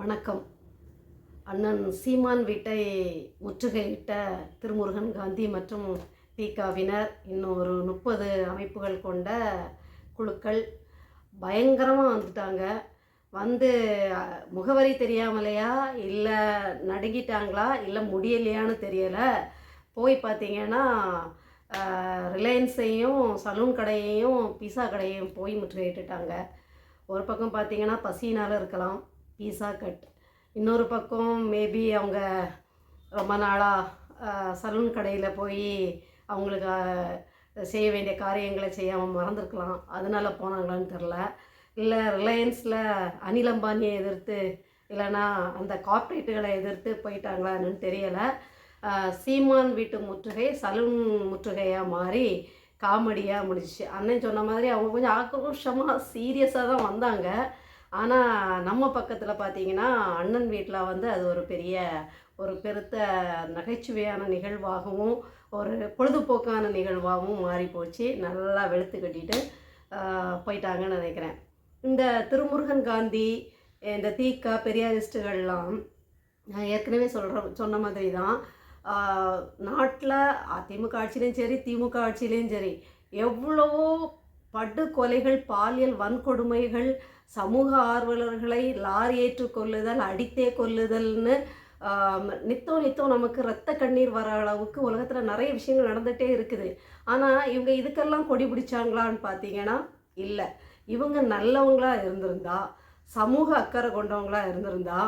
வணக்கம். அண்ணன் சீமான் வீட்டை முற்றுகையிட்ட திருமுருகன் காந்தி மற்றும் தீகாவினர் இன்னும் ஒரு முப்பது அமைப்புகள் கொண்ட குழுக்கள் பயங்கரமாக வந்துட்டாங்க. வந்து முகவரி தெரியாமலையா? இல்லை நடுங்கிட்டாங்களா? இல்லை முடியலையான்னு தெரியலை. போய் பார்த்தீங்கன்னா ரிலையன்ஸையும் சலூன் கடையையும் பீஸா கடையையும் போய் முற்றுகையிட்டுட்டாங்க. ஒரு பக்கம் பார்த்தீங்கன்னா பசியினால் இருக்கலாம். பீஸா கட் இன்னொரு பக்கம் மேபி அவங்க ரொம்ப நாளாக சலூன் கடையில் போய் அவங்களுக்கு செய்ய வேண்டிய காரியங்களை செய்யாமல் மறந்துருக்கலாம். அதனால போனாங்களான்னு தெரில இல்லை ரிலையன்ஸில் அனில் அம்பானியை எதிர்த்து இல்லைன்னா அந்த கார்ப்பரேட்டுகளை எதிர்த்து போயிட்டாங்களான்னு தெரியலை. சீமான் வீட்டு முற்றுகை சலூன் முற்றுகையாக மாறி காமெடியாக முடிச்சு அண்ணன் சொன்ன மாதிரி அவங்க கொஞ்சம் ஆக்ரோஷமாக சீரியஸாக தான் வந்தாங்க. ஆனால் நம்ம பக்கத்தில் பார்த்தீங்கன்னா அண்ணன் வீட்டில் வந்து அது ஒரு பெரிய ஒரு பெருத்த நகைச்சுவையான நிகழ்வாகவும் ஒரு பொழுதுபோக்கான நிகழ்வாகவும் மாறி போச்சு நல்லா வெளுத்து கட்டிட்டு போயிட்டாங்கன்னு நினைக்கிறேன். இந்த திருமுருகன் காந்தி இந்த தீக்கா பெரியாரிஸ்டுகள்லாம் நான் ஏற்கனவே சொல்கிற சொன்ன மாதிரி தான் நாட்டில் அதிமுக ஆட்சியிலையும் சரி திமுக ஆட்சியிலையும் சரி எவ்வளவோ படுகொலைகள் பாலியல் வன்கொடுமைகள் சமூக ஆர்வலர்களை லாரி ஏற்று கொள்ளுதல் அடித்தே கொல்லுதல்னு ஆம், நித்தம் நித்தம் நமக்கு ரத்த கண்ணீர் வர அளவுக்கு உலகத்தில் நிறைய விஷயங்கள் நடந்துகிட்டே இருக்குது. ஆனால் இவங்க இதுக்கெல்லாம் கொடி பிடிச்சாங்களான்னு பார்த்தீங்கன்னா இல்லை. இவங்க நல்லவங்களாக இருந்திருந்தா சமூக அக்கறை கொண்டவங்களாக இருந்திருந்தா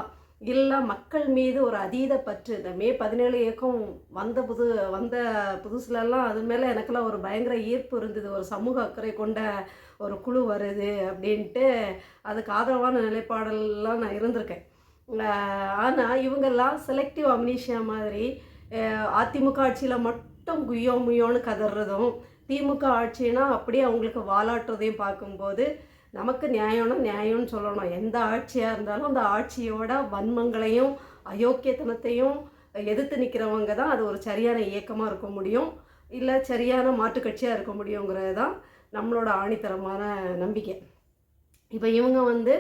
இல்லை மக்கள் மீது ஒரு அதீத பற்று. இந்த மே பதினேழு இயக்கம் வந்த புது வந்த புதுசுலலாம் அது மேலே எனக்கெல்லாம் ஒரு பயங்கர ஈர்ப்பு இருந்தது. ஒரு சமூக அக்கறை கொண்ட ஒரு குழு வருது அப்படின்ட்டு அதுக்கு ஆதரவான நிலைப்பாடெல்லாம் நான் இருந்திருக்கேன். ஆனால் இவங்கெல்லாம் செலக்டிவ் அம்னீஷியா மாதிரி அதிமுக ஆட்சியில் மட்டும் குய்யோ முய்யோன்னு கதறதும் திமுக ஆட்சினா அப்படியே அவங்களுக்கு வாலாட்டுறதையும் பார்க்கும்போது நமக்கு நியாயம்னா நியாயம்னு சொல்லணும். எந்த ஆட்சியாக இருந்தாலும் அந்த ஆட்சியோட வன்மங்களையும் அயோக்கியத்தனத்தையும் எதிர்த்து நிற்கிறவங்க தான் அது ஒரு சரியான இயக்கமாக இருக்க முடியும். இல்லை சரியான மாற்றுக்கட்சியாக இருக்க முடியுங்கிறது தான் நம்மளோட ஆணித்தரமான நம்பிக்கை. இப்போ இவங்க வந்து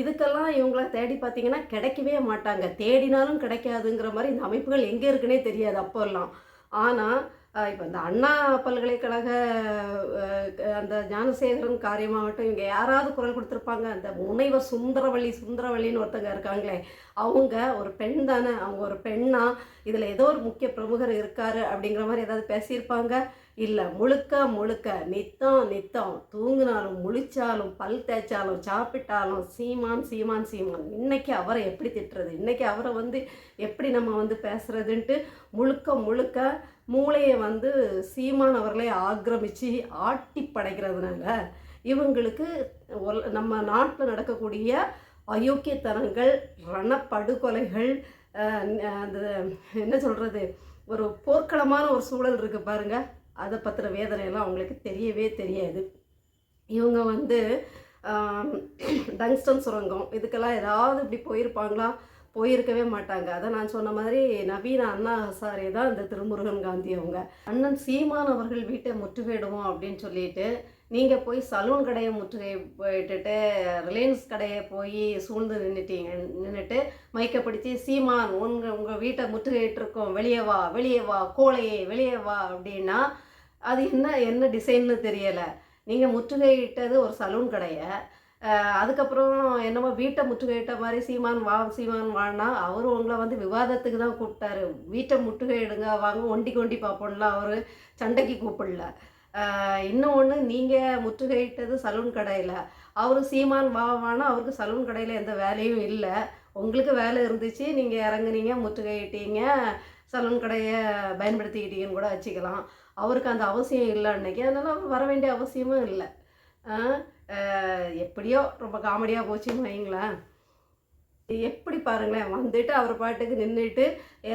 இதுக்கெல்லாம் இவங்கள தேடி பார்த்தீங்கன்னா கிடைக்கவே மாட்டாங்க. தேடினாலும் கிடைக்காதுங்கிற மாதிரி இந்த அமைப்புகள் எங்கே இருக்குன்னே தெரியாது அப்போல்லாம். ஆனால் இப்போ இந்த அண்ணா பல்கலைக்கழக அந்த ஞானசேகரன் காரியமாகட்டும் இங்கே யாராவது குரல் கொடுத்துருப்பாங்க. அந்த முனைவர் சுந்தரவள்ளி சுந்தரவள்ளின்னு ஒருத்தங்க இருக்காங்களே அவங்க ஒரு பெண் தானே அவங்க ஒரு பெண்ணா இதில் ஏதோ ஒரு முக்கிய பிரமுகர் இருக்காரு அப்படிங்கிற மாதிரி ஏதாவது பேசியிருப்பாங்க. இல்லை முழுக்க முழுக்க நித்தம் நித்தம். தூங்கினாலும் முழிச்சாலும் பல் தேய்ச்சாலும் சாப்பிட்டாலும் சீமான் சீமான் சீமான். இன்னைக்கு அவரை எப்படி திட்டுறது? இன்னைக்கு அவரை வந்து எப்படி நம்ம வந்து பேசுறதுன்ட்டு முழுக்க முழுக்க மூளையை வந்து சீமான் அவர்களை ஆக்கிரமித்து ஆட்டி படைக்கிறதுனால இவங்களுக்கு ஒல்- நம்ம நாட்டில் நடக்கக்கூடிய அயோக்கியத்தனங்கள் ரணப்படுகொலைகள் அந்த என்ன சொல்கிறது ஒரு போர்க்களமான ஒரு சூழல் இருக்குது பாருங்கள் அதை பற்றின வேதனையெல்லாம் அவங்களுக்கு தெரியவே தெரியாது. இவங்க வந்து டங்ஸ்டன் சுரங்கம் இதுக்கெல்லாம் ஏதாவது இப்படி போயிருப்பாங்களா? போயிருக்கவே மாட்டாங்க. அதை நான் சொன்ன மாதிரி நவீன அண்ணா ஹசாரே தான் இந்த திருமுருகன் காந்தி அவங்க. அண்ணன் சீமான் அவர்கள் வீட்டை முற்றுகையிடுவோம் அப்படின்னு சொல்லிட்டு நீங்கள் போய் சலூன் கடையை முற்றுகை போயிட்டுட்டு ரிலையன்ஸ் கடையை போய் சூழ்ந்து நின்றுட்டீங்க நின்றுட்டு மைக்கை பிடிச்சி சீமான் உங்கள் உங்கள் வீட்டை முற்றுகையிட்டிருக்கோம் வெளியே வா வெளியே வா கோழையே வெளியே வா அப்படின்னா அது என்ன என்ன டிசைன்னு தெரியலை. நீங்கள் முற்றுகையிட்டது ஒரு சலூன் கடையை. அதுக்கப்புறம் என்னமோ வீட்டை முற்றுகையிட்ட மாதிரி சீமான் வா சீமான் வானா அவர் உங்களை வந்து விவாதத்துக்கு தான் கூப்பிட்டாரு. வீட்டை முற்றுகையிடுங்க வாங்க ஒண்டி கொண்டி பார்ப்போம்லாம் அவர் சண்டைக்கு கூப்பிடல. இன்னொன்று இன்னும் ஒன்று நீங்கள் முற்றுகையிட்டது சலூன் கடையில். அவர் சீமான் வா அவருக்கு சலூன் கடையில் எந்த வேலையும் இல்லை. உங்களுக்கு வேலை இருந்துச்சு நீங்கள் இறங்குனீங்க முற்றுகையிட்டீங்க சலூன் கடையை பயன்படுத்திக்கிட்டீங்கன்னு கூட வச்சுக்கலாம். அவருக்கு அந்த அவசியம் இல்லை அன்னைக்கு. அதனால் அவர் வர வேண்டிய அவசியமும் இல்லை. எப்படியோ ரொம்ப காமெடியாக போச்சுன்னு வைங்களேன். எப்படி பாருங்களேன் வந்துட்டு அவர் பாட்டுக்கு நின்றுட்டு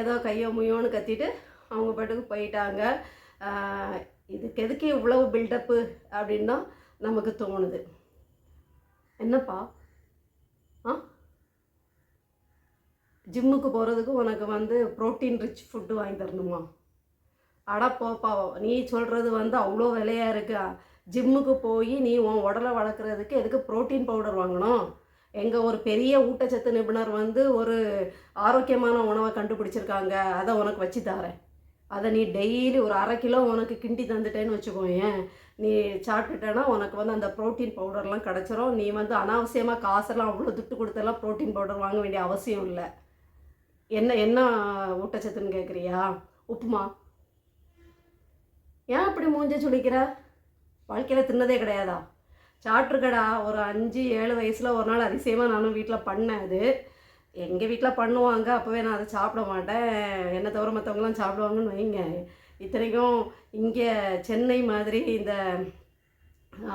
ஏதோ கையோ முயோன்னு கத்திட்டு அவங்க பாட்டுக்கு போயிட்டாங்க. இதுக்கு எதுக்கு இவ்வளவு பில்டப்பு அப்படின்னு தான் நமக்கு தோணுது. என்னப்பா? ஆ? ஜிம்முக்கு போகிறதுக்கு உனக்கு வந்து புரோட்டீன் ரிச் ஃபுட்டு வாங்கி தரணுமா? அட போப்பா நீ சொல்கிறது வந்து அவ்வளோ விலையாக இருக்கா? ஜிம்முக்கு போய் நீ உன் உடலை வளர்க்குறதுக்கு எதுக்கு புரோட்டீன் பவுடர் வாங்கணும்? எங்கள் ஒரு பெரிய ஊட்டச்சத்து நிபுணர் வந்து ஒரு ஆரோக்கியமான உணவை கண்டுபிடிச்சிருக்காங்க. அதை உனக்கு வச்சு தரேன். அதை நீ டெய்லி ஒரு அரை கிலோ உனக்கு கிண்டி தந்துட்டேன்னு வச்சுக்கோயேன். நீ சாப்பிட்டுட்டேன்னா உனக்கு வந்து அந்த ப்ரோட்டீன் பவுடர்லாம் கிடச்சிரும். நீ வந்து அனாவசியமாக காசெல்லாம் அவ்வளோ துட்டு கொடுத்தெல்லாம் ப்ரோட்டீன் பவுடர் வாங்க வேண்டிய அவசியம் இல்லை. என்ன என்ன ஊட்டச்சத்துன்னு கேட்குறியா உப்புமா. ஏன் அப்படி மூஞ்ச சுளிக்கிற? வாழ்க்கையில் தின்னதே கிடையாதா? சாப்பிட்ருக்கடா ஒரு அஞ்சு ஏழு வயசில் ஒரு நாள் அதிசயமாக நானும் வீட்டில் பண்ணேன் அது. எங்கள் வீட்டில் பண்ணுவாங்க அப்போவே நான் அதை சாப்பிட மாட்டேன். என்னை தவிர மற்றவங்களாம் சாப்பிடுவாங்கன்னு வைங்க. இத்தனைக்கும் இங்கே சென்னை மாதிரி இந்த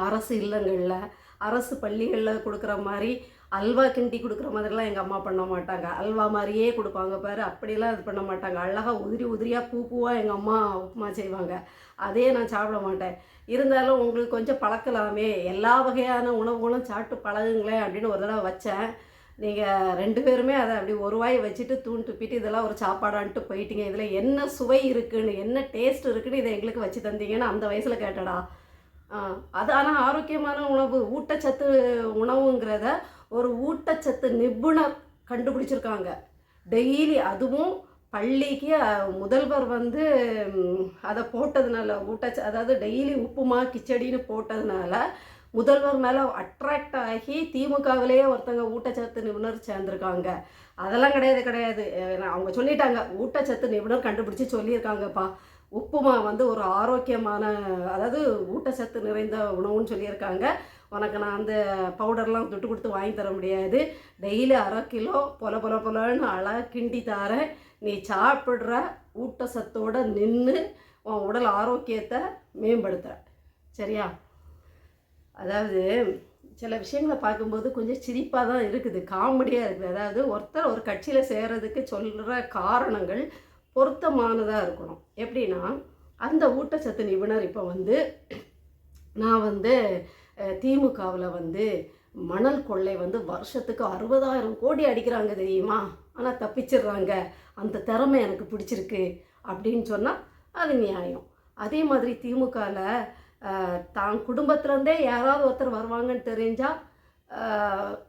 அரசு இல்லங்களில் அரசு பள்ளிகளில் கொடுக்குற மாதிரி அல்வா கிண்டி கொடுக்குற மாதிரிலாம் எங்கள் அம்மா பண்ண மாட்டாங்க. அல்வா மாதிரியே கொடுப்பாங்க பாரு அப்படிலாம் இது பண்ண மாட்டாங்க. அழகாக உதிரி உதிரியாக பூ பூவாக எங்கள் அம்மா உப்புமா செய்வாங்க. அதே நான் சாப்பிட மாட்டேன். இருந்தாலும் உங்களுக்கு கொஞ்சம் பழக்கலாமே. எல்லா வகையான உணவுகளும் சாப்பிட்டு பழகுங்களேன் அப்படின்னு ஒரு தடவை வச்சேன். நீங்கள் ரெண்டு பேருமே அதை அப்படி ஒரு வாய் வச்சுட்டு தூண் துப்பிட்டு இதெல்லாம் ஒரு சாப்பாடான்ட்டு போயிட்டீங்க. இதில் என்ன சுவை இருக்குன்னு என்ன டேஸ்ட் இருக்குன்னு இதை எங்களுக்கு வச்சு தந்தீங்கன்னு அந்த வயசில் கேட்டடா. அது ஆனால் ஆரோக்கியமான உணவு. ஊட்டச்சத்து உணவுங்கிறத ஒரு ஊட்டச்சத்து நிபுணர் கண்டுபிடிச்சிருக்காங்க. டெய்லி அதுவும் பள்ளிக்கு முதல்வர் வந்து அதை போட்டதுனால ஊட்டச்ச அதாவது டெய்லி உப்புமா கிச்சடின்னு போட்டதுனால முதல்வர் மேலே அட்ராக்ட் ஆகி திமுகவிலேயே ஒருத்தங்க ஊட்டச்சத்து நிபுணர் சேர்ந்துருக்காங்க. அதெல்லாம் கிடையாது கிடையாது. நான் அவங்க சொல்லிட்டாங்க ஊட்டச்சத்து நிபுணர் கண்டுபிடிச்சி சொல்லியிருக்காங்கப்பா. உப்புமா வந்து ஒரு ஆரோக்கியமான அதாவது ஊட்டச்சத்து நிறைந்த உணவுன்னு சொல்லியிருக்காங்க. உனக்கு நான் அந்த பவுடர்லாம் துட்டு கொடுத்து வாங்கி தர முடியாது. டெய்லி அரை கிலோ பொல பொல பொலன்னு அழகாக கிண்டி தரேன். நீ சாப்பிட்ற ஊட்டச்சத்தோட நின்று உன் உடல் ஆரோக்கியத்தை மேம்படுத்துற. சரியா? அதாவது சில விஷயங்களை பார்க்கும்போது கொஞ்சம் சிரிப்பாக தான் இருக்குது காமெடியாக இருக்குது. அதாவது ஒருத்தர் ஒரு கட்சியில் சேர்றதுக்கு சொல்கிற காரணங்கள் பொருத்தமானதாக இருக்கணும். எப்படின்னா அந்த ஊட்டச்சத்து நிபுணர் இப்போ வந்து நான் வந்து திமுகவில் வந்து மணல் கொள்ளை வந்து வருஷத்துக்கு அறுபதாயிரம் கோடி அடிக்கிறாங்க தெரியுமா? ஆனால் தப்பிச்சிடுறாங்க. அந்த திறமை எனக்கு பிடிச்சிருக்கு அப்படின்னு சொன்னால் அது நியாயம். அதே மாதிரி திமுகவில் தான் குடும்பத்துலேருந்தே யாராவது ஒருத்தர் வருவாங்கன்னு தெரிஞ்சால்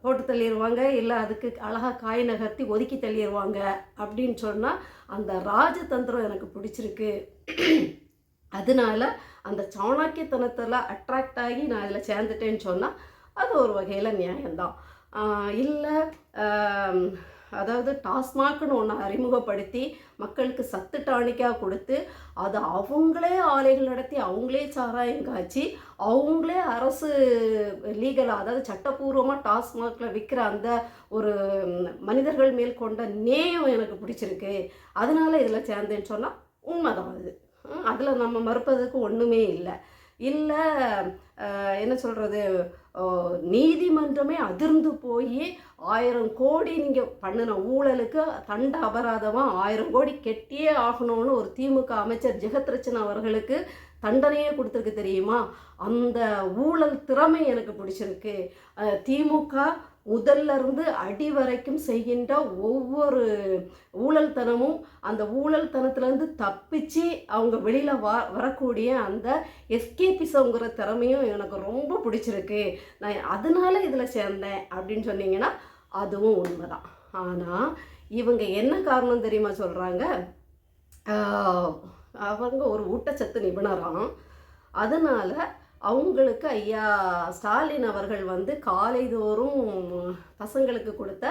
போட்டு தள்ளிடுவாங்க இல்லை அதுக்கு அழகாக காய் நகர்த்தி ஒதுக்கி தள்ளிடுவாங்க அப்படின்னு சொன்னால் அந்த ராஜதந்திரம் எனக்கு பிடிச்சிருக்கு. அதனால அந்த சாணக்கியத்தனத்தில் அட்ராக்ட் ஆகி நான் இதில் சேர்ந்துட்டேன்னு சொன்னால் அது ஒரு வகையில் நியாயம்தான். இல்லை அதாவது டாஸ்மாக்னு ஒன்று அறிமுகப்படுத்தி மக்களுக்கு சத்து டானிக்காக கொடுத்து அதை அவங்களே ஆலைகள் நடத்தி அவங்களே சாராயம் காய்ச்சி அவங்களே அரசு லீகலாக அதாவது சட்டப்பூர்வமாக டாஸ்மாகில் விற்கிற அந்த ஒரு மனிதர்கள் மேல் கொண்ட நேயம் எனக்கு பிடிச்சிருக்கு. அதனால் இதில் சேர்ந்தேன்னு சொன்னால் உண்மைதான் அது. அதில் நம்ம மறுப்பதற்கு ஒன்றுமே இல்லை. இல்லை என்ன சொல்கிறது நீதிமன்றமே அதிர்ந்து போய் ஆயிரம் கோடி நீங்கள் பண்ணின ஊழலுக்கு தண்ட அபராதமாக ஆயிரம் கோடி கெட்டியே ஆகணும்னு ஒரு திமுக அமைச்சர் ஜெகத் ரச்சன் அவர்களுக்கு தண்டனையே கொடுத்துருக்கு தெரியுமா? அந்த ஊழல் திறமை எனக்கு பிடிச்சிருக்கு. திமுக முதல்ல இருந்து அடி வரைக்கும் செய்கின்ற ஒவ்வொரு ஊழல்தனமும் அந்த ஊழல்தனத்துலேருந்து தப்பிச்சு அவங்க வெளியில் வா வரக்கூடிய அந்த எஸ்கேபிசங்கிற திறமையும் எனக்கு ரொம்ப பிடிச்சிருக்கு. நான் அதனால இதில் சேர்ந்தேன் அப்படின்னு சொன்னீங்கன்னா அதுவும் உண்மைதான். ஆனால் இவங்க என்ன காரணம் தெரியுமா சொல்கிறாங்க அவங்க ஒரு ஊட்டச்சத்து நிபுணராம். அதனால் அவங்களுக்கு ஐயா ஸ்டாலின் அவர்கள் வந்து காலைதோறும் பசங்களுக்கு கொடுத்த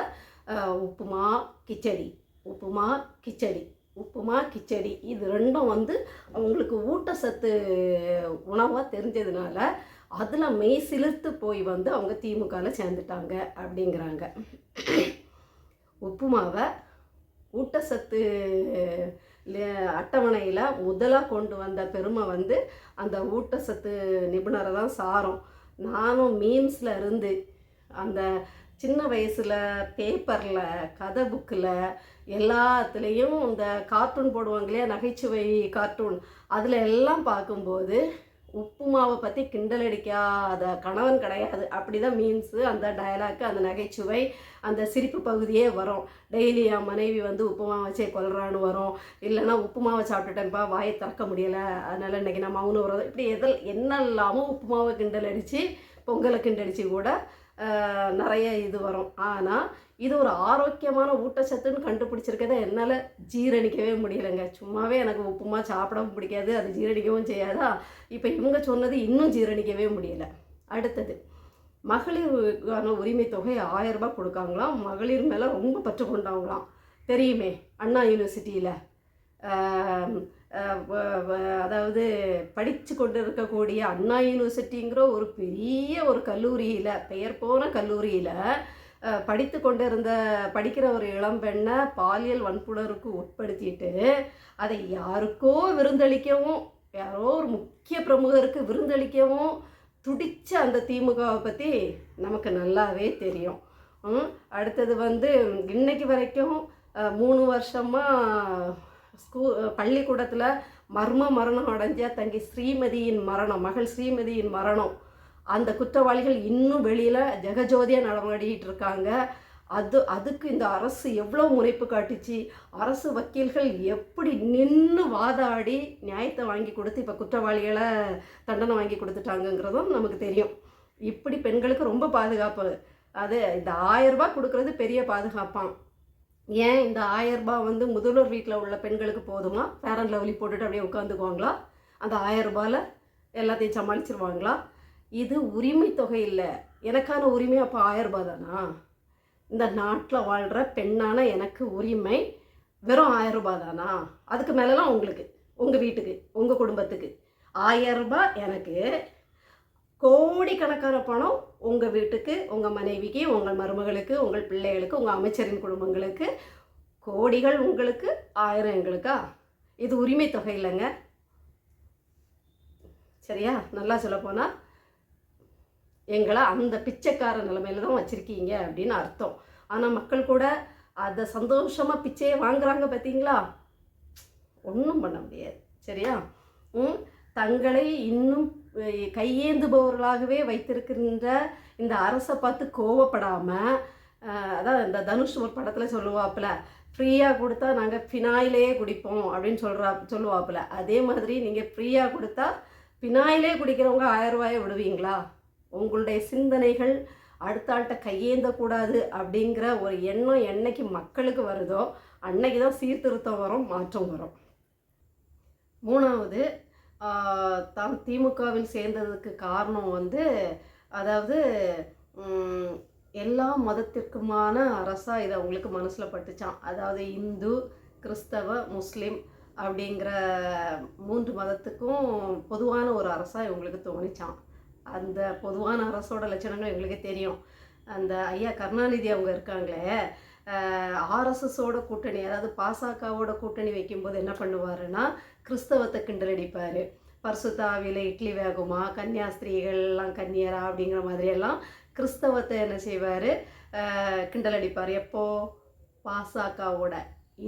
உப்புமா கிச்சடி. உப்புமா கிச்சடி. உப்புமா கிச்சடி. இது ரெண்டும் வந்து அவங்களுக்கு ஊட்டச்சத்து உணவாக தெரிஞ்சதுனால அதில் மெய் சிலிர்த்து போய் வந்து அவங்க திமுகவில் சேர்ந்துட்டாங்க அப்படிங்கிறாங்க. உப்புமாவை ஊட்டச்சத்து அட்டவணையில் முதலாக கொண்டு வந்த பெருமை வந்து அந்த ஊட்டச்சத்து நிபுணரை தான் சாரும். நானும் மீம்ஸில் இருந்து அந்த சின்ன வயசில் பேப்பரில் கதை புக்கில் எல்லாத்துலேயும் இந்த கார்ட்டூன் போடுவாங்க இல்லையா நகைச்சுவை கார்ட்டூன் அதில் எல்லாம் பார்க்கும்போது உப்புமாவை பற்றி கிண்டல் அடிக்காத கணவன் கிடையாது. அப்படி தான் மீன்ஸு அந்த டயலாக்கு அந்த நகைச்சுவை அந்த சிரிப்பு பகுதியே வரும். டெய்லி என் மனைவி வந்து உப்புமா வச்சே கொல்றான்னு வரும். இல்லைன்னா உப்புமாவை சாப்பிட்டுட்டேன்ப்பா வாயை திறக்க முடியலை. அதனால் இன்றைக்கி நான் மௌன விரதம் இப்படி எதில் என்னெல்லாமோ உப்புமாவை கிண்டல் அடித்து பொங்கலை கிண்டடிச்சு கூட நிறைய இது வரும். ஆனால் இது ஒரு ஆரோக்கியமான ஊட்டச்சத்துன்னு கண்டுபிடிச்சிருக்கதை என்னால் ஜீரணிக்கவே முடியலைங்க. சும்மாவே எனக்கு உப்புமா சாப்பிடவும் பிடிக்காது அது ஜீரணிக்கவும் செய்யாதா? இப்போ இவங்க சொன்னது இன்னும் ஜீரணிக்கவே முடியல. அடுத்தது மகளிருக்கான உரிமை தொகை ஆயிரம் ரூபாய் கொடுக்காங்களாம். மகளிர் மேலே ரொம்ப பற்று கொண்டாங்களாம் தெரியுமே அண்ணா யூனிவர்சிட்டியில் அதாவது படித்து கொண்டு இருக்கக்கூடிய அண்ணா யூனிவர்சிட்டிங்கிற ஒரு பெரிய ஒரு கல்லூரியில் பெயர் போன கல்லூரியில் படித்து கொண்டு இருந்த படிக்கிற ஒரு இளம்பெண்ணை பாலியல் வன்புணருக்கு உட்படுத்திட்டு அதை யாருக்கோ விருந்தளிக்கவும் யாரோ ஒரு முக்கிய பிரமுகருக்கு விருந்தளிக்கவும் துடித்த அந்த திமுகவை பற்றி நமக்கு நல்லாவே தெரியும். அடுத்தது வந்து இன்னைக்கு வரைக்கும் மூணு வருஷமாக ஸ்கூ பள்ளிக்கூடத்தில் மர்ம மரணம் அடைஞ்ச தங்கி ஸ்ரீமதியின் மரணம் மகள் ஸ்ரீமதியின் மரணம். அந்த குற்றவாளிகள் இன்னும் வெளியில் ஜெகஜோதியாக நடமாடிக்கிட்டு இருக்காங்க. அது அதுக்கு இந்த அரசு எவ்வளோ முனைப்பு காட்டுச்சு? அரசு வக்கீல்கள் எப்படி நின்று வாதாடி நியாயத்தை வாங்கி கொடுத்து இப்போ குற்றவாளிகளை தண்டனை வாங்கி கொடுத்துட்டாங்கங்கிறதும் நமக்கு தெரியும். இப்படி பெண்களுக்கு ரொம்ப பாதுகாப்பு. அது இந்த ஆயிரம் ரூபாய் கொடுக்கறது பெரிய பாதுகாப்பான் ஏன் இந்த ஆயிரம் வந்து முதல்வர் வீட்டில் உள்ள பெண்களுக்கு போதுமா? ஃபேர் அண்ட் லவ்லி போட்டுட்டு அப்படியே உட்காந்துக்குவாங்களா? அந்த ஆயிரம் எல்லாத்தையும் சமாளிச்சிருவாங்களா? இது உரிமை தொகை இல்லை. எனக்கான உரிமை அப்போ ஆயரரூபா தானா? இந்த நாட்டில் வாழ்கிற பெண்ணான எனக்கு உரிமை வெறும் ஆயரரூபா தானா? அதுக்கு மேலெலாம் உங்களுக்கு உங்கள் வீட்டுக்கு உங்கள் குடும்பத்துக்கு. ஆயிரம் எனக்கு கோடிக்கணக்கான பணம் உங்கள் வீட்டுக்கு உங்கள் மனைவிக்கு உங்கள் மருமகளுக்கு உங்கள் பிள்ளைகளுக்கு உங்கள் அமைச்சரின் குடும்பங்களுக்கு கோடிகள் உங்களுக்கு ஆயிரம் எங்களுக்கா? இது உரிமை தொகை இல்லைங்க. சரியா? நல்லா சொல்லப்போனால் எங்களை அந்த பிச்சைக்கார நிலமையில தான் வச்சுருக்கீங்க அப்படின்னு அர்த்தம். ஆனால் மக்கள் கூட அதை சந்தோஷமாக பிச்சையை வாங்குறாங்க பார்த்தீங்களா ஒன்றும் பண்ண முடியாது. சரியா? ம்? தங்களை இன்னும் கையேந்துபவர்களாகவே வைத்திருக்கின்ற இந்த அரசை பார்த்து கோவப்படாமல் அதான் இந்த தனுஷ் ஒரு படத்தில் சொல்லுவாப்புல ஃப்ரீயாக கொடுத்தா நாங்கள் ஃபினாயிலே குடிப்போம் அப்படின்னு சொல்கிறா சொல்லுவாப்புல. அதே மாதிரி நீங்கள் ஃப்ரீயாக கொடுத்தா ஃபினாயிலே குடிக்கிறவங்க ஆயிரம் ரூபாயை விடுவீங்களா? உங்களுடைய சிந்தனைகள் அடுத்த ஆள்கிட்ட கையேந்தக்கூடாது அப்படிங்கிற ஒரு எண்ணம் என்னைக்கு மக்களுக்கு வருதோ அன்னைக்கு தான் சீர்திருத்தம் வரும் மாற்றம் வரும். மூணாவது தான் திமுகவில் சேர்ந்ததுக்கு காரணம் வந்து அதாவது எல்லா மதத்திற்குமான அரசாக இது அவங்களுக்கு மனசில் பட்டுச்சான் அதாவது இந்து கிறிஸ்தவ முஸ்லீம் அப்படிங்கிற மூன்று மதத்துக்கும் பொதுவான ஒரு அரசாக இவங்களுக்கு தோணிச்சான் அந்த பொதுவான அரசோட லட்சணங்கள் எங்களுக்கு தெரியும். அந்த ஐயா கருணாநிதி அவங்க இருக்காங்களே ஆர்எஸ்எஸோட கூட்டணி அதாவது பாசகவோட கூட்டணி வைக்கும்போது என்ன பண்ணுவாருன்னா கிறிஸ்தவத்தை கிண்டலடிப்பார். பர்சுத்தாவில இட்லி வேகுமா கன்னியாஸ்திரீகள்லாம் கன்னியரா அப்படிங்கிற மாதிரியெல்லாம் கிறிஸ்தவத்தை என்ன செய்வார்? கிண்டல் அடிப்பார் எப்போ? பாசகவோட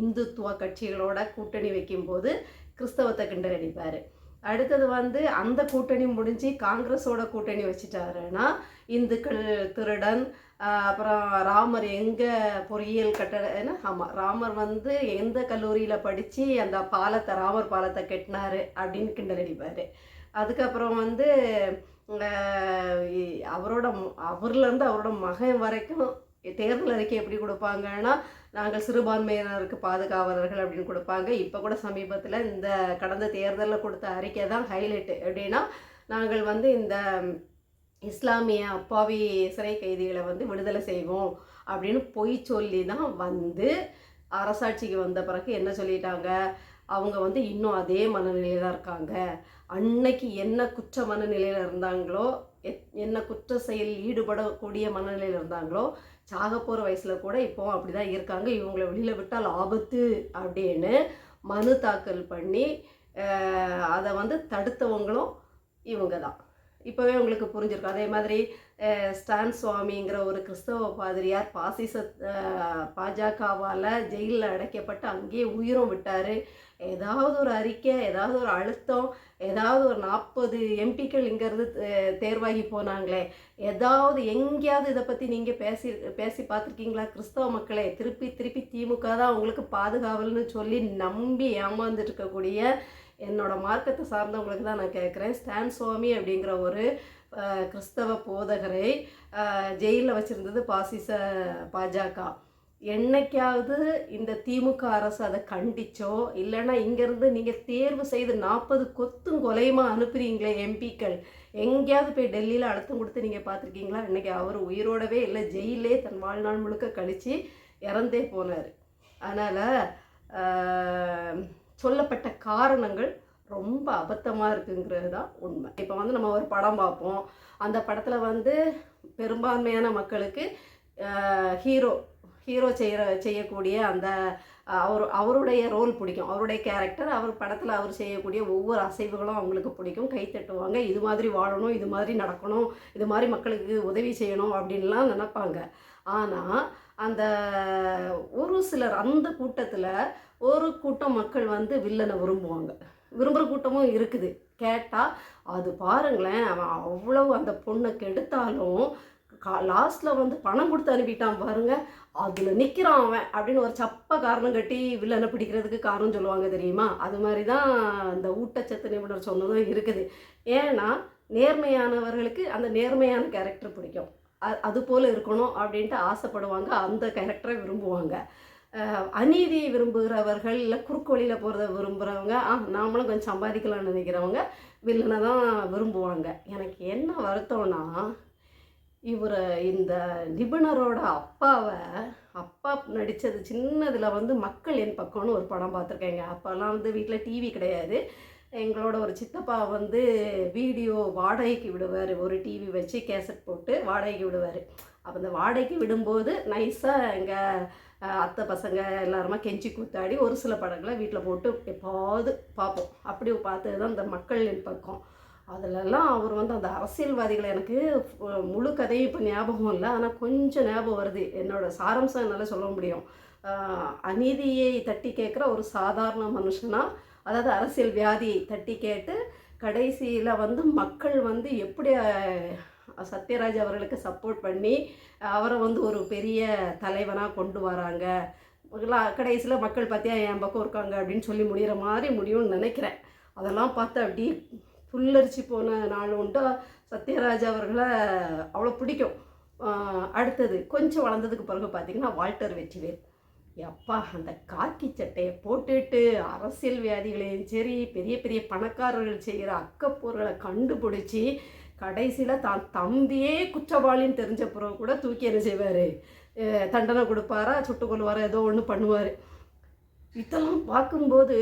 இந்துத்துவ கட்சிகளோட கூட்டணி வைக்கும்போது கிறிஸ்தவத்தை கிண்டல் அடிப்பார் அடுத்தது வந்து அந்த கூட்டணி முடிஞ்சு காங்கிரஸோட கூட்டணி வச்சுட்டாருன்னா இந்துக்கள் திருடன் அப்புறம் ராமர் எங்கே பொறியியல் கட்டட என்ன? ஆமாம் ராமர் வந்து எந்த கல்லூரியில் படித்து அந்த பாலத்தை ராமர் பாலத்தை கட்டினாரு அப்படின்னு கிண்டல் அடிப்பார். அதுக்கப்புறம் வந்து அவரோட அவர்லேருந்து அவரோட மகன் வரைக்கும் தேர்தல் அறிக்கை எப்படி கொடுப்பாங்கன்னா நாங்கள் சிறுபான்மையினருக்கு பாதுகாவலர்கள் அப்படின்னு கொடுப்பாங்க. இப்போ கூட சமீபத்தில் இந்த கடந்த தேர்தலில் கொடுத்த அறிக்கை தான் ஹைலைட்டு எப்படின்னா நாங்கள் வந்து இந்த இஸ்லாமிய அப்பாவி சிறை கைதிகளை வந்து விடுதலை செய்வோம் அப்படின்னு பொய் சொல்லி தான் வந்து அரசாட்சிக்கு வந்த பிறகு என்ன சொல்லிட்டாங்க? அவங்க வந்து இன்னும் அதே மனநிலையில் தான் இருக்காங்க. அன்னைக்கு என்ன குற்ற மனநிலையில் இருந்தாங்களோ எத்- என்ன குற்ற செயலில் ஈடுபடக்கூடிய மனநிலையில் இருந்தாங்களோ சாக போகிற வயசில் கூட இப்போ அப்படி தான் இருக்காங்க. இவங்களை வெளியில் விட்டால் ஆபத்து அப்படின்னு மனு தாக்கல் பண்ணி அதை வந்து தடுத்தவங்களும் இவங்க தான் இப்போவே உங்களுக்கு புரிஞ்சிருக்கும். அதே மாதிரி ஸ்டான் சுவாமிங்கிற ஒரு கிறிஸ்தவ பாதிரியார் பாசிச பாஜகவால் ஜெயிலில் அடைக்கப்பட்டு அங்கேயே உயிரும் விட்டார். ஏதாவது ஒரு அறிக்கை ஏதாவது ஒரு அழுத்தம் ஏதாவது ஒரு நாற்பது எம்பிக்கள் இங்கேருந்து தேர்வாகி போனாங்களே ஏதாவது எங்கேயாவது இதை பற்றி நீங்கள் பேசி பேசி பார்த்துருக்கீங்களா? கிறிஸ்தவ மக்களே திருப்பி திருப்பி திமுக தான் உங்களுக்கு பாதுகாவல்னு சொல்லி நம்பி ஏமாந்துட்டு இருக்கக்கூடிய என்னோட மார்க்கத்தை சார்ந்தவங்களுக்கு தான் நான் கேட்குறேன். ஸ்டான் சுவாமி அப்படிங்கிற ஒரு கிறிஸ்தவ போதகரை ஜெயிலில் வச்சுருந்தது பாசிச பாஜக. என்னைக்காவது இந்த திமுக அரசு அதை கண்டிச்சோ இல்லைன்னா இங்கேருந்து நீங்கள் தேர்வு செய்து நாற்பது கொத்தும் கொலையுமா அனுப்புறீங்களே எம்பிக்கள். எங்கேயாவது போய் டெல்லியில் அழுத்தம் கொடுத்து நீங்கள் பார்த்துருக்கீங்களா? இன்றைக்கி அவர் உயிரோடவே இல்லை ஜெயிலே தன் வாழ்நாள் முழுக்க கழித்து இறந்தே போனார். அதனால் சொல்லப்பட்ட காரணங்கள் ரொம்ப அபத்தமாக இருக்குங்கிறது தான் உண்மை. இப்போ வந்து நம்ம ஒரு படம் பார்ப்போம். அந்த படத்தில் வந்து பெரும்பான்மையான மக்களுக்கு ஹீரோ ஹீரோ செய்கிற செய்யக்கூடிய அந்த அவர் அவருடைய ரோல் பிடிக்கும். அவருடைய கேரக்டர் அவர் படத்தில் அவர் செய்யக்கூடிய ஒவ்வொரு அசைவுகளும் அவங்களுக்கு பிடிக்கும். கை தட்டுவாங்க. இது மாதிரி வாழணும் இது மாதிரி நடக்கணும் இது மாதிரி மக்களுக்கு உதவி செய்யணும் அப்படின்லாம் நினைப்பாங்க. ஆனால் அந்த ஒரு சிலர் அந்த கூட்டத்தில் ஒரு கூட்டம் மக்கள் வந்து வில்லனை விரும்புவாங்க. விரும்புகிற கூட்டமும் இருக்குது. கேட்டால் அது பாருங்களேன் அவன் அவ்வளவு அந்த பொண்ணை கெடுத்தாலும் கா லாஸ்ட்டில் வந்து பணம் கொடுத்து அனுப்பிட்டான் பாருங்க அதில் நிற்கிறான் அவன் அப்படின்னு ஒரு சப்ப காரணம் கட்டி வில்லனை பிடிக்கிறதுக்கு காரணம் சொல்லுவாங்க தெரியுமா? அது மாதிரி தான் அந்த ஊட்டச்சத்து நிபுணர் சொன்னதும் இருக்குது. ஏன்னா நேர்மையானவர்களுக்கு அந்த நேர்மையான கேரக்டர் பிடிக்கும். அது போல் இருக்கணும் அப்படின்ட்டு ஆசைப்படுவாங்க அந்த கேரக்டரை விரும்புவாங்க. அநீதியை அநீதி விரும்புகிறவர்கள் இல்லை குறுக்கு வழியில் போகிறத விரும்புகிறவங்க ஆ நாமளும் கொஞ்சம் சம்பாதிக்கலாம்னு நினைக்கிறவங்க வில்லனை தான் விரும்புவாங்க. எனக்கு என்ன வருத்தம்னா இவர் இந்த நிபுணரோட அப்பாவை அப்பா நடித்தது சின்னதில் வந்து மக்கள் என் பக்கம்னு ஒரு படம் பார்த்துருக்கேங்க அப்போல்லாம் வந்து வீட்டில் டிவி கிடையாது. எங்களோட ஒரு சித்தப்பா வந்து வீடியோ வாடகைக்கு விடுவார். ஒரு டிவி வச்சு கேசட் போட்டு வாடகைக்கு விடுவார். அப்போ அந்த வாடகைக்கு விடும்போது நைஸாக எங்கள் அத்தை பசங்க எல்லாருமா கெஞ்சி கூத்தாடி ஒரு சில படங்களை வீட்டில் போட்டு எப்பாவது பார்ப்போம். அப்படி பார்த்தது தான் இந்த மக்களின் பக்கம். அதிலெல்லாம் அவர் வந்து அந்த அரசியல்வாதிகளை எனக்கு முழு கதையும் இப்போ ஞாபகம் இல்லை. ஆனால் கொஞ்சம் ஞாபகம் வருது. என்னோட சாராம்சம் என்னால் சொல்ல முடியும். அநீதியை தட்டி கேட்குற ஒரு சாதாரண மனுஷனா அதாவது அரசியல் வியாதியை தட்டி கேட்டு கடைசியில் வந்து மக்கள் வந்து எப்படி அப்போ சத்யராஜ் அவர்களுக்கு சப்போர்ட் பண்ணி அவரை வந்து ஒரு பெரிய தலைவனாக கொண்டு வராங்க. கடைசியில் மக்கள் பார்த்தியா என் பக்கம் இருக்காங்க அப்படின்னு சொல்லி முடிகிற மாதிரி முடியும்னு நினைக்கிறேன். அதெல்லாம் பார்த்து அப்படியே புல்லரிச்சு போன நாள் உண்டு சத்யராஜ் அவர்களை அவ்வளோ பிடிக்கும். அடுத்தது கொஞ்சம் வளர்ந்ததுக்கு பிறகு பார்த்திங்கன்னா வால்டர் வெற்றிவேல். எப்பா அந்த காக்கி சட்டையை போட்டுட்டு அரசியல் வியாதிகளையும் சரி பெரிய பெரிய பணக்காரர்கள் செய்கிற அக்கப்போர்களை கண்டுபிடிச்சி கடைசியில் தான் தம்பியே குற்றவாளின்னு தெரிஞ்ச பிறகு கூட தூக்கி என்ன செய்வார்? தண்டனை கொடுப்பாரா? சுட்டு கொள்வாரா ஏதோ ஒன்று பண்ணுவார். இதெல்லாம் பார்க்கும்போது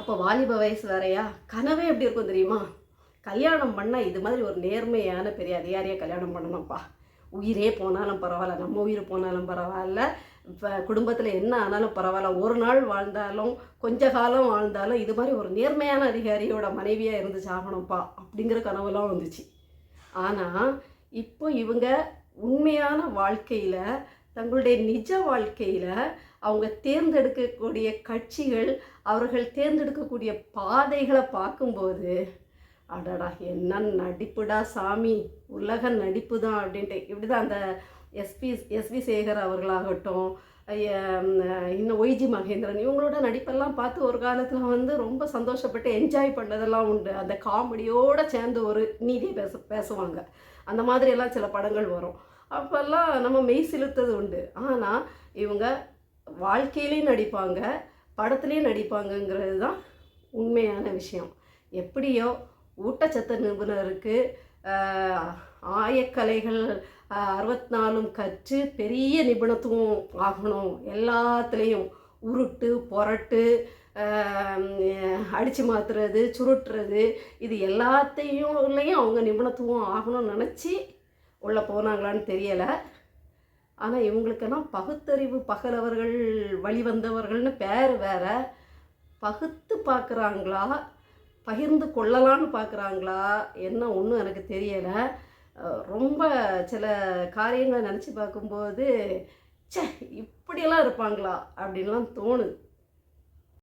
அப்போ வாலிப வயசு வேறையா? கனவே எப்படி இருக்கும் தெரியுமா? கல்யாணம் பண்ணால் இது மாதிரி ஒரு நேர்மையான பெரிய அதிகாரியை கல்யாணம் பண்ணணும்ப்பா. உயிரே போனாலும் பரவாயில்ல நம்ம உயிர் போனாலும் பரவாயில்ல. இப்போ குடும்பத்தில் என்ன ஆனாலும் பரவாயில்ல. ஒரு நாள் வாழ்ந்தாலும் கொஞ்ச காலம் வாழ்ந்தாலும் இது மாதிரி ஒரு நேர்மையான அதிகாரியோட மனைவியாக இருந்து சாகணும்ப்பா அப்படிங்கிற கனவுலாம் வந்துச்சு. ஆனால் இப்போ இவங்க உண்மையான வாழ்க்கையில் தங்களுடைய நிஜ வாழ்க்கையில் அவங்க தேர்ந்தெடுக்கக்கூடிய கட்சிகள் அவர்கள் தேர்ந்தெடுக்கக்கூடிய பாதைகளை பார்க்கும்போது அடடா என்ன நடிப்புடா சாமி உலக நடிப்பு தான் அப்படின்ட்டு. இப்படி தான் அந்த எஸ்பி எஸ்வி சேகர் அவர்களாகட்டும் இன்னும் ஒய்ஜி மகேந்திரன் இவங்களோட நடிப்பெல்லாம் பார்த்து ஒரு காலத்தில் வந்து ரொம்ப சந்தோஷப்பட்டு என்ஜாய் பண்ணதெல்லாம் உண்டு. அந்த காமெடியோடு சேர்ந்து ஒரு நீதி பேச பேசுவாங்க. அந்த மாதிரியெல்லாம் சில படங்கள் வரும். அப்போல்லாம் நம்ம மெய் செலுத்தது உண்டு. ஆனால் இவங்க வாழ்க்கையிலையும் நடிப்பாங்க படத்துலேயும் நடிப்பாங்கங்கிறது தான் உண்மையான விஷயம். எப்படியோ ஊட்டச்சத்து நிபுணருக்கு ஆயக்கலைகள் அறுபத்தி நாலும் கற்று பெரிய நிபுணத்துவம் ஆகணும். எல்லாத்துலேயும் உருட்டு புரட்டு அடித்து மாற்றுறது சுருட்டுறது இது எல்லாத்தையும் அவங்க நிபுணத்துவம் ஆகணும்னு நினச்சி உள்ளே போனாங்களான்னு தெரியலை. ஆனால் இவங்களுக்கெல்லாம் பகுத்தறிவு பகலவர்கள் வழிவந்தவர்கள்னு பேர் வேற. பகுத்து பார்க்குறாங்களா பகிர்ந்து கொள்ளலான்னு பார்க்குறாங்களா என்ன ஒன்றும் எனக்கு தெரியலை. ரொம்ப சில காரியங்களை நினச்சி பார்க்கும்போது ச்சே இப்படியெல்லாம் இருப்பாங்களா அப்படின்லாம் தோணுது.